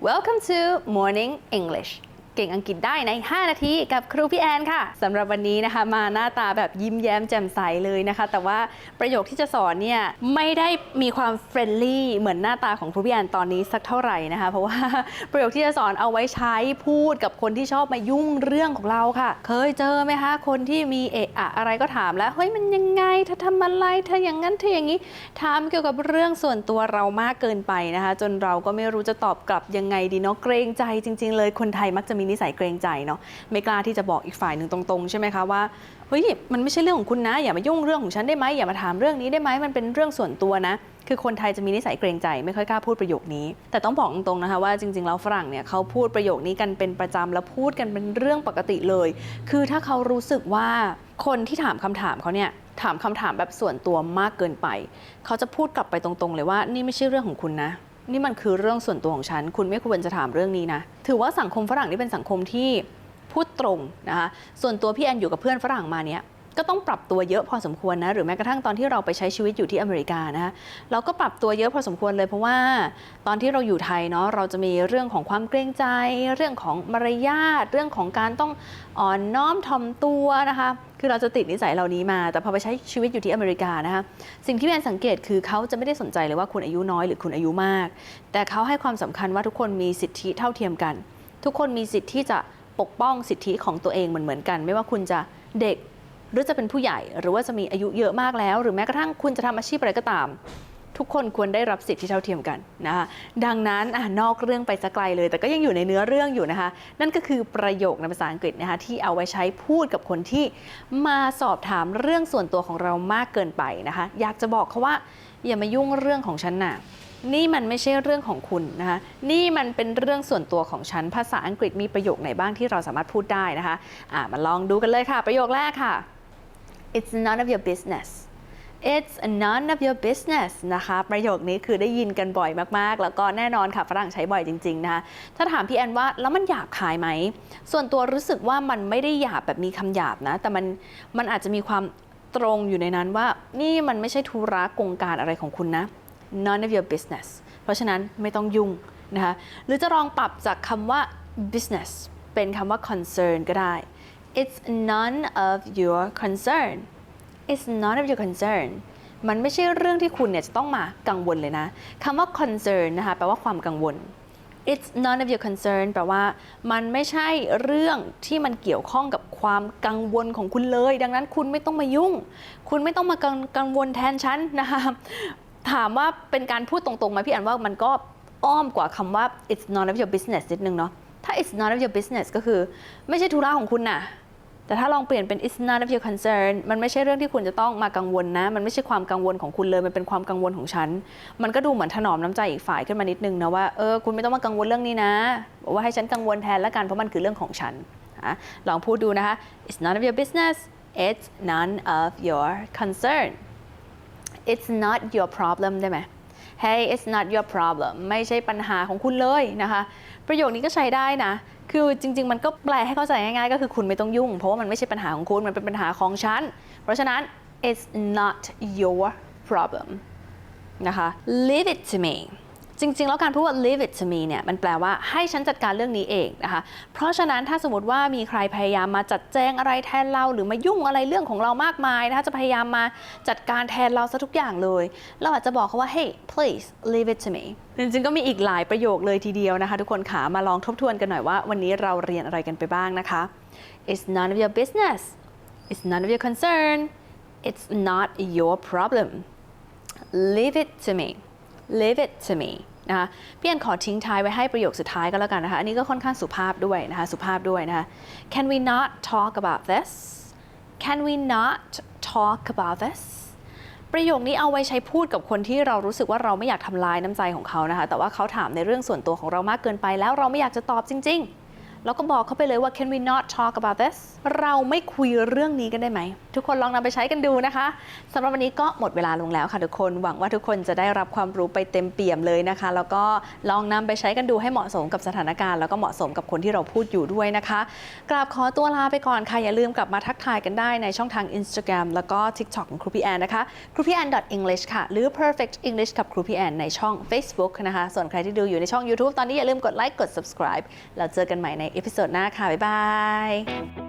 Welcome to Morning English เก่งอังกฤษได้ใน 5 นาทีกับครูพี่แอนค่ะสำหรับวันนี้นะคะ มาหน้าตาแบบยิ้มแย้มแจ่มใสเลยนะคะ แต่ว่าประโยคที่จะสอนเนี่ยไม่ได้มีความเฟรนลี่เหมือนหน้าตาของครูพี่แอนตอนนี้สักเท่าไหร่นะคะ เพราะว่าประโยคที่จะสอนเอาไว้ใช้พูดกับคนที่ชอบมายุ่งเรื่องของเราค่ะ เคยเจอไหมคะ คนที่มีเอะอะอะไรก็ถามแล้วเฮ้ยมันยังไงเธอทำอะไรเธออย่างนั้นเธออย่างนี้ถามเกี่ยวกับเรื่องส่วนตัวเรามากเกินไปนะคะ จนเราก็ไม่รู้จะตอบกลับยังไงดีเนาะเกรงใจจริง ๆ เลยคนไทยมักจะมีนิสัยเกรงใจเนาะไม่กล้าที่จะบอกอีกฝ่ายหนึ่งตรงๆ ใช่ไหมคะว่าเฮ้ยมันไม่ใช่เรื่องของคุณนะ อย่ามายุ่งเรื่องของฉันได้ไหมอย่ามาถามเรื่องนี้ได้ไหมมันเป็นเรื่องส่วนตัวนะ คือคนไทยจะมีนิสัยเกรงใจไม่ค่อยกล้าพูดประโยคนี้ แต่ต้องบอกตรงๆนะคะว่าจริงๆแล้วฝรั่งเนี่ยเขาพูดประโยคนี้กันเป็นประจำแล้วพูดกันเป็นเรื่องปกติเลย คือถ้าเขารู้สึกว่าคนที่ถามคำถามเขาเนี่ยถามคำถามแบบส่วนตัวมากเกินไป เขาจะพูดกลับไปตรงๆ เลยว่านี่ไม่ใช่เรื่องของคุณนะ นี่มันคือเรื่องส่วนตัวของฉัน คุณไม่ควรจะถามเรื่องนี้นะ ถือว่าสังคมฝรั่งนี่เป็นสังคมที่พูดตรงนะคะ ส่วนตัวพี่แอนอยู่กับเพื่อนฝรั่งมาเนี้ยก็ต้องปรับตัวเยอะพอสมควรนะ หรือแม้กระทั่งตอนที่เราไปใช้ชีวิตอยู่ที่อเมริกานะคะเราก็ปรับตัวเยอะพอสมควรเลยเพราะว่า ตอนที่เราอยู่ไทยเนาะเราจะมีเรื่องของความเกรงใจ เรื่องของมารยาทเรื่องของการต้องอ่อนน้อมถ่อมตัวนะคะ คือเราจะติดนิสัยเหล่านี้มา แต่พอไปใช้ชีวิตอยู่ที่อเมริกานะคะสิ่งที่แอนสังเกตคือเขาจะไม่ได้สนใจเลยว่าคุณอายุน้อยหรือคุณอายุมาก แต่เขาให้ความสำคัญว่าทุกคนมีสิทธิเท่าเทียมกัน ทุกคนมีสิทธิที่จะปกป้องสิทธิของตัวเองเหมือนเหมือนกัน ไม่ว่าคุณจะเด็กหรือจะเป็นผู้ใหญ่ หรือว่าจะมีอายุเยอะมากแล้ว หรือแม้กระทั่งคุณจะทำอาชีพอะไรก็ตาม ทุกคนควรได้รับสิทธิที่เท่าเทียมกันนะคะดังนั้นอนอกเรื่องไปสักไกลเลย แต่ก็ยังอยู่ในเนื้อเรื่องอยู่นะคะ นั่นก็คือประโยคในภาษาอังกฤษนะคะที่เอาไว้ใช้พูดกับคนที่มาสอบถามเรื่องส่วนตัวของเรามากเกินไปนะคะ อยากจะบอกเขาว่าอย่ามายุ่งเรื่องของฉันน่ะนี่มันไม่ใช่เรื่องของคุณนะคะ นี่มันเป็นเรื่องส่วนตัวของฉัน ภาษาอังกฤษมีประโยคไหนบ้างที่เราสามารถพูดได้นะคะะมาลองดูกันเลยค่ะ ประโยคแรกค่ะ it's none of your business it's none of your business นะคะ ประโยคนี้คือได้ยินกันบ่อยมากๆ แล้วก็แน่นอนค่ะฝรั่งใช้บ่อยจริง ๆ นะคะ ถ้าถามพี่แอนว่าแล้วมันหยาบคายไหม ส่วนตัวรู้สึกว่ามันไม่ได้หยาบแบบมีคำหยาบนะ แต่มันมันอาจจะมีความตรงอยู่ในนั้นว่า นี่มันไม่ใช่ธุระกงการอะไรของคุณนะ none of your business เพราะฉะนั้นไม่ต้องยุ่งนะคะ หรือจะลองปรับจากคำว่า business เป็นคำว่า concern ก็ได้ it's none of your concern it's none of your concern มันไม่ใช่เรื่องที่คุณเนี่ยจะต้องมากังวลเลยนะคำว่า concern นะคะแปลว่าความกังวล it's none of your concern แปลว่า มันไม่ใช่เรื่องที่มันเกี่ยวข้องกับความกังวลของคุณเลย ดังนั้นคุณไม่ต้องมายุ่ง คุณไม่ต้องมากังกงวลแทนฉันนะคะถามว่าเป็นการพูดตรงๆไหมพี่อันว่ามันก็อ้อมกว่าคำว่า it's none of your business นิดนึงเนาะถ้า it's none of your business ก็คือ ไม่ใช่ธุระของคุณน่ะ แต่ถ้าลองเปลี่ยนเป็น it's none of your concern มันไม่ใช่เรื่องที่คุณจะต้องมากังวลนะ มันไม่ใช่ความกังวลของคุณเลย มันเป็นความกังวลของฉัน มันก็ดูเหมือนถนอมน้ำใจอีกฝ่ายขึ้นมานิดนึงนะว่า เออ คุณไม่ต้องมากังวลเรื่องนี้นะ บอกว่าให้ฉันกังวลแทนล้วกัน เพราะมันคือเรื่องของฉันอลองพูดดูนะคะ it's none of your business it's none of your concern it's not your problem ได้ไหม Hey it's not your problem ไม่ใช่ปัญหาของคุณเลยนะคะ ประโยคนี้ก็ใช้ได้นะ คือจริง ๆ มันก็แปลให้เข้าใจง่ายๆ ก็คือคุณไม่ต้องยุ่ง เพราะว่ามันไม่ใช่ปัญหาของคุณ มันเป็นปัญหาของฉัน เพราะฉะนั้น it's not your problem นะคะ leave it to me จริง ๆ แล้วการพูดว่า leave it to me เนี่ยมันแปลว่าให้ฉันจัดการเรื่องนี้เองนะคะ เพราะฉะนั้นถ้าสมมติว่ามีใครพยายามมาจัดแจงอะไรแทนเรา หรือมายุ่งอะไรเรื่องของเรามากมายนะคะจะพยายามมาจัดการแทนเราซะทุกอย่างเลย เราอาจจะบอกเขาว่า hey please leave it to me จริงๆก็มีอีกหลายประโยคเลยทีเดียวนะคะ ทุกคนขามาลองทบทวนกันหน่อยว่า วันนี้เราเรียนอะไรกันไปบ้างนะคะ it's none of your business it's none of your concern it's not your problem leave it to me leave it to me นะคะพี่แอนขอทิ้งท้ายไว้ให้ประโยคสุดท้ายก็แล้วกันนะคะอันนี้ก็ค่อนข้างสุภาพด้วยนะคะสุภาพด้วยนะคะ Can we not talk about this Can we not talk about this ประโยคนี้เอาไว้ใช้พูดกับคนที่เรารู้สึกว่าเราไม่อยากทำลายน้ำใจของเขานะคะ แต่ว่าเขาถามในเรื่องส่วนตัวของเรามากเกินไปแล้วเราไม่อยากจะตอบจริง ๆ แล้วก็บอกเขาไปเลยว่า can we not talk about this เราไม่คุยเรื่องนี้กันได้ไหม ทุกคนลองนำไปใช้กันดูนะคะสำหรับวันนี้ก็หมดเวลาลงแล้วค่ะทุกคน หวังว่าทุกคนจะได้รับความรู้ไปเต็มเปี่ยมเลยนะคะ แล้วก็ลองนำไปใช้กันดูให้เหมาะสมกับสถานการณ์ แล้วก็เหมาะสมกับคนที่เราพูดอยู่ด้วยนะคะกราบขอตัวลาไปก่อนค่ะอย่าลืมกลับมาทักทายกันได้ในช่องทาง Instagram แล้วก็ TikTok ของครูพี่แอนนะคะครูพี่แอน .english ค่ะ หรือ perfect english กับครูพี่แอนในช่อง Facebook นะคะส่วนใครที่ดูอยู่ในช่อง YouTube ตอนนี้อย่าลืมกดไลค์กด subscribe แล้วเจอกันใหม่ในเอพิโซดหน้าค่ะ บ๊ายบาย